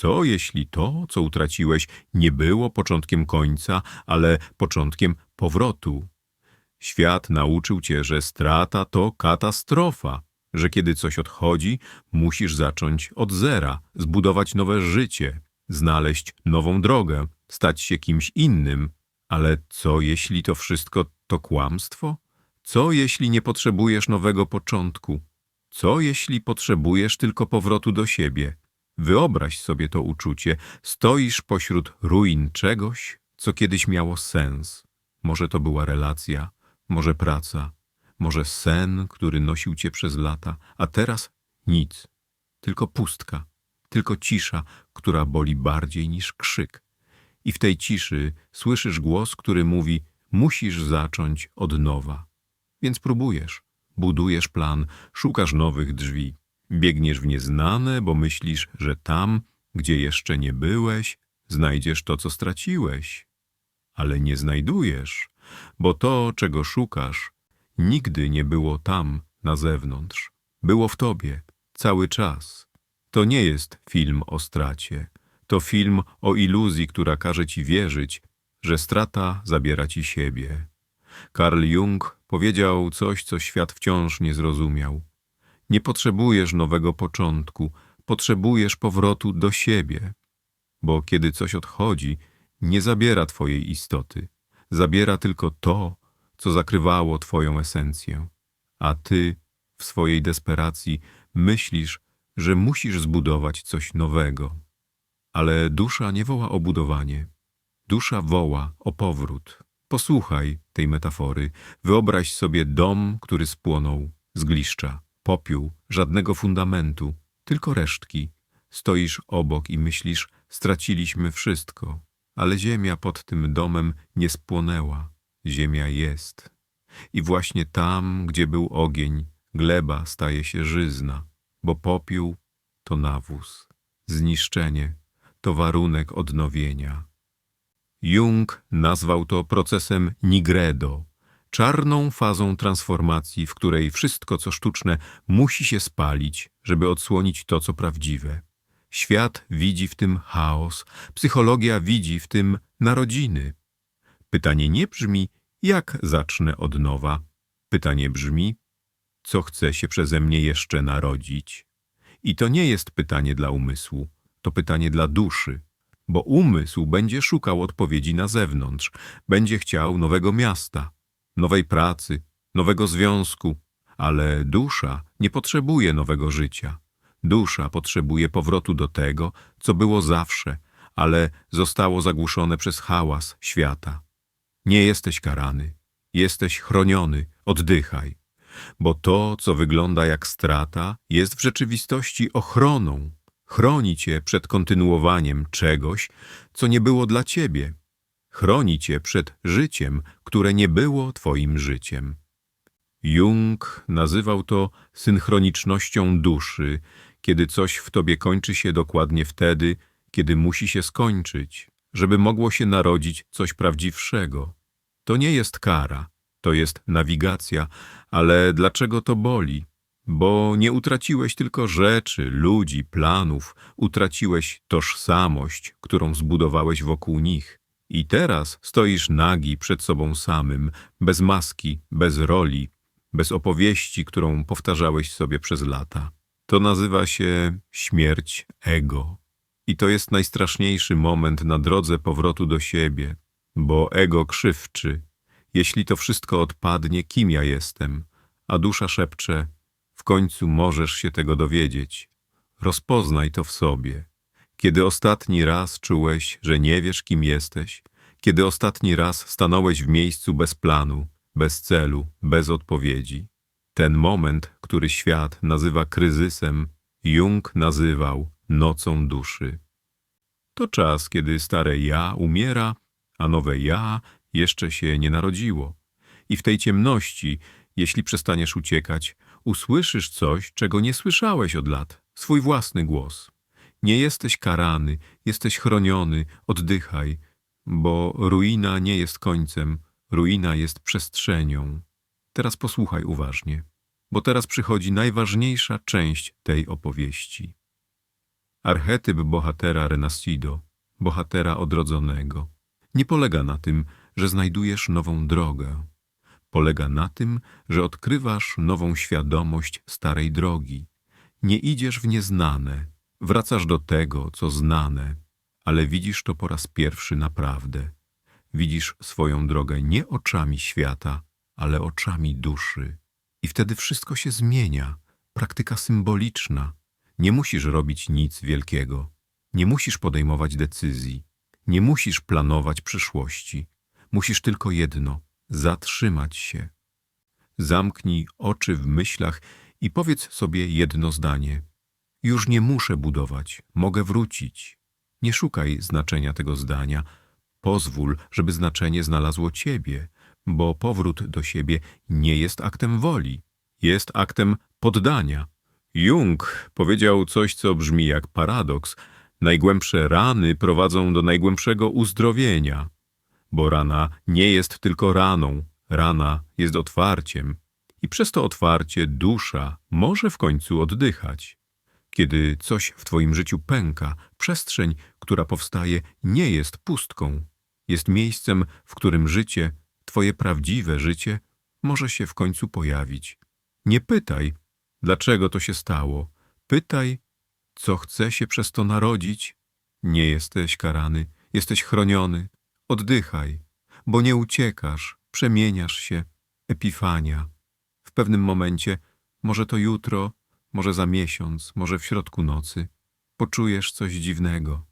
Co jeśli to, co utraciłeś, nie było początkiem końca, ale początkiem powrotu? Świat nauczył cię, że strata to katastrofa, że kiedy coś odchodzi, musisz zacząć od zera, zbudować nowe życie, znaleźć nową drogę, stać się kimś innym. Ale co jeśli to wszystko to kłamstwo? Co jeśli nie potrzebujesz nowego początku? Co jeśli potrzebujesz tylko powrotu do siebie? Wyobraź sobie to uczucie. Stoisz pośród ruin czegoś, co kiedyś miało sens. Może to była relacja, może praca, może sen, który nosił cię przez lata, a teraz nic. Tylko pustka, tylko cisza, która boli bardziej niż krzyk. I w tej ciszy słyszysz głos, który mówi: Musisz zacząć od nowa. Więc próbujesz, budujesz plan, szukasz nowych drzwi. Biegniesz w nieznane, bo myślisz, że tam, gdzie jeszcze nie byłeś, znajdziesz to, co straciłeś. Ale nie znajdujesz, bo to, czego szukasz, nigdy nie było tam, na zewnątrz. Było w tobie, cały czas. To nie jest film o stracie. To film o iluzji, która każe ci wierzyć, że strata zabiera ci siebie. Karl Jung powiedział coś, co świat wciąż nie zrozumiał. Nie potrzebujesz nowego początku, potrzebujesz powrotu do siebie. Bo kiedy coś odchodzi, nie zabiera twojej istoty. Zabiera tylko to, co zakrywało twoją esencję. A ty, w swojej desperacji, myślisz, że musisz zbudować coś nowego. Ale dusza nie woła o budowanie. Dusza woła o powrót. Posłuchaj tej metafory. Wyobraź sobie dom, który spłonął, zgliszcza, popiół, żadnego fundamentu, tylko resztki. Stoisz obok i myślisz, straciliśmy wszystko. Ale ziemia pod tym domem nie spłonęła. Ziemia jest. I właśnie tam, gdzie był ogień, gleba staje się żyzna, bo popiół to nawóz. Zniszczenie to warunek odnowienia. Jung nazwał to procesem nigredo, czarną fazą transformacji, w której wszystko, co sztuczne, musi się spalić, żeby odsłonić to, co prawdziwe. Świat widzi w tym chaos, psychologia widzi w tym narodziny. Pytanie nie brzmi, jak zacznę od nowa. Pytanie brzmi, co chce się przeze mnie jeszcze narodzić. I to nie jest pytanie dla umysłu, to pytanie dla duszy, bo umysł będzie szukał odpowiedzi na zewnątrz, będzie chciał nowego miasta, nowej pracy, nowego związku, ale dusza nie potrzebuje nowego życia. Dusza potrzebuje powrotu do tego, co było zawsze, ale zostało zagłuszone przez hałas świata. Nie jesteś karany, jesteś chroniony, oddychaj, bo to, co wygląda jak strata, jest w rzeczywistości ochroną. Chroni cię przed kontynuowaniem czegoś, co nie było dla ciebie. Chroni cię przed życiem, które nie było twoim życiem. Jung nazywał to synchronicznością duszy, kiedy coś w tobie kończy się dokładnie wtedy, kiedy musi się skończyć, żeby mogło się narodzić coś prawdziwszego. To nie jest kara, to jest nawigacja, ale dlaczego to boli? Bo nie utraciłeś tylko rzeczy, ludzi, planów, utraciłeś tożsamość, którą zbudowałeś wokół nich. I teraz stoisz nagi przed sobą samym, bez maski, bez roli, bez opowieści, którą powtarzałeś sobie przez lata. To nazywa się śmierć ego. I to jest najstraszniejszy moment na drodze powrotu do siebie, bo ego krzywczy. Jeśli to wszystko odpadnie, kim ja jestem? A dusza szepcze, w końcu możesz się tego dowiedzieć. Rozpoznaj to w sobie. Kiedy ostatni raz czułeś, że nie wiesz, kim jesteś, kiedy ostatni raz stanąłeś w miejscu bez planu, bez celu, bez odpowiedzi. Ten moment, który świat nazywa kryzysem, Jung nazywał nocą duszy. To czas, kiedy stare ja umiera, a nowe ja jeszcze się nie narodziło. I w tej ciemności, jeśli przestaniesz uciekać, usłyszysz coś, czego nie słyszałeś od lat, swój własny głos. Nie jesteś karany, jesteś chroniony, oddychaj, bo ruina nie jest końcem, ruina jest przestrzenią. Teraz posłuchaj uważnie, bo teraz przychodzi najważniejsza część tej opowieści. Archetyp bohatera Renacido, bohatera odrodzonego, nie polega na tym, że znajdujesz nową drogę. Polega na tym, że odkrywasz nową świadomość starej drogi. Nie idziesz w nieznane, wracasz do tego, co znane, ale widzisz to po raz pierwszy naprawdę. Widzisz swoją drogę nie oczami świata, ale oczami duszy. I wtedy wszystko się zmienia. Praktyka symboliczna. Nie musisz robić nic wielkiego. Nie musisz podejmować decyzji. Nie musisz planować przyszłości. Musisz tylko jedno zatrzymać się. Zamknij oczy w myślach i powiedz sobie jedno zdanie. Już nie muszę budować, mogę wrócić. Nie szukaj znaczenia tego zdania. Pozwól, żeby znaczenie znalazło ciebie, bo powrót do siebie nie jest aktem woli, jest aktem poddania. Jung powiedział coś, co brzmi jak paradoks. Najgłębsze rany prowadzą do najgłębszego uzdrowienia, bo rana nie jest tylko raną, rana jest otwarciem i przez to otwarcie dusza może w końcu oddychać. Kiedy coś w Twoim życiu pęka, przestrzeń, która powstaje, nie jest pustką. Jest miejscem, w którym życie, Twoje prawdziwe życie, może się w końcu pojawić. Nie pytaj, dlaczego to się stało. Pytaj, co chce się przez to narodzić. Nie jesteś karany, jesteś chroniony. Oddychaj, bo nie uciekasz, przemieniasz się. Epifania. W pewnym momencie, może to jutro, może za miesiąc, może w środku nocy, poczujesz coś dziwnego.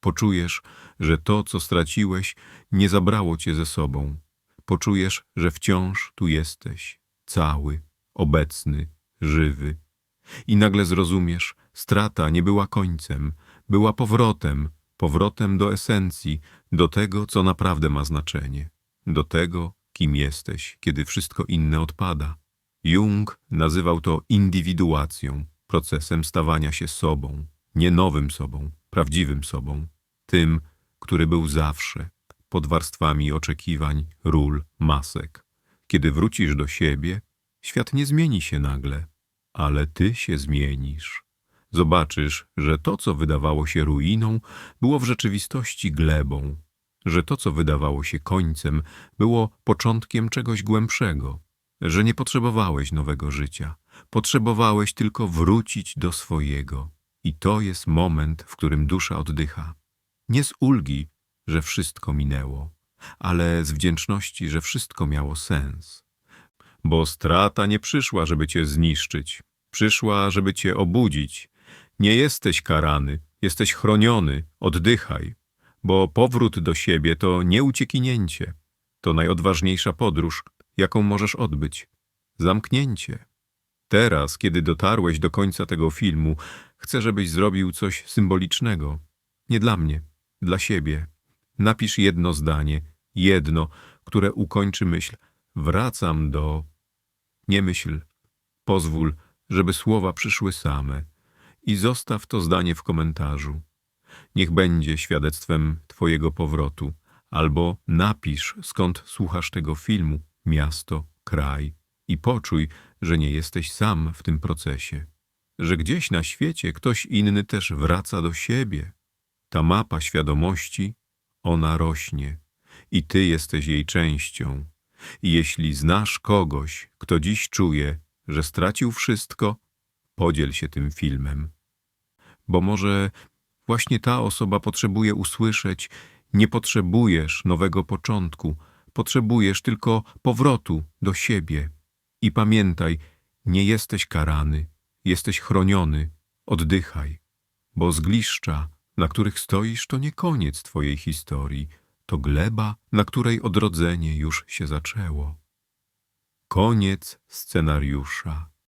Poczujesz, że to, co straciłeś, nie zabrało cię ze sobą. Poczujesz, że wciąż tu jesteś, cały, obecny, żywy. I nagle zrozumiesz, strata nie była końcem, była powrotem, powrotem do esencji, do tego, co naprawdę ma znaczenie, do tego, kim jesteś, kiedy wszystko inne odpada. Jung nazywał to indywiduacją, procesem stawania się sobą, nie nowym sobą, prawdziwym sobą, tym, który był zawsze, pod warstwami oczekiwań, ról, masek. Kiedy wrócisz do siebie, świat nie zmieni się nagle, ale ty się zmienisz. Zobaczysz, że to, co wydawało się ruiną, było w rzeczywistości glebą, że to, co wydawało się końcem, było początkiem czegoś głębszego, że nie potrzebowałeś nowego życia, potrzebowałeś tylko wrócić do swojego. I to jest moment, w którym dusza oddycha. Nie z ulgi, że wszystko minęło, ale z wdzięczności, że wszystko miało sens. Bo strata nie przyszła, żeby cię zniszczyć, przyszła, żeby cię obudzić. Nie jesteś karany, jesteś chroniony, oddychaj, bo powrót do siebie to nie uciekinięcie, to najodważniejsza podróż, jaką możesz odbyć. Zamknięcie. Teraz, kiedy dotarłeś do końca tego filmu, chcę, żebyś zrobił coś symbolicznego. Nie dla mnie, dla siebie. Napisz jedno zdanie, jedno, które ukończy myśl. Wracam do... Nie myśl. Pozwól, żeby słowa przyszły same. I zostaw to zdanie w komentarzu. Niech będzie świadectwem Twojego powrotu. Albo napisz, skąd słuchasz tego filmu, miasto, kraj i poczuj, że nie jesteś sam w tym procesie. Że gdzieś na świecie ktoś inny też wraca do siebie. Ta mapa świadomości, ona rośnie i Ty jesteś jej częścią. I jeśli znasz kogoś, kto dziś czuje, że stracił wszystko, podziel się tym filmem. Bo może właśnie ta osoba potrzebuje usłyszeć, nie potrzebujesz nowego początku, potrzebujesz tylko powrotu do siebie. I pamiętaj, nie jesteś karany, jesteś chroniony, oddychaj, bo zgliszcza, na których stoisz, to nie koniec twojej historii, to gleba, na której odrodzenie już się zaczęło. Koniec scenariusza.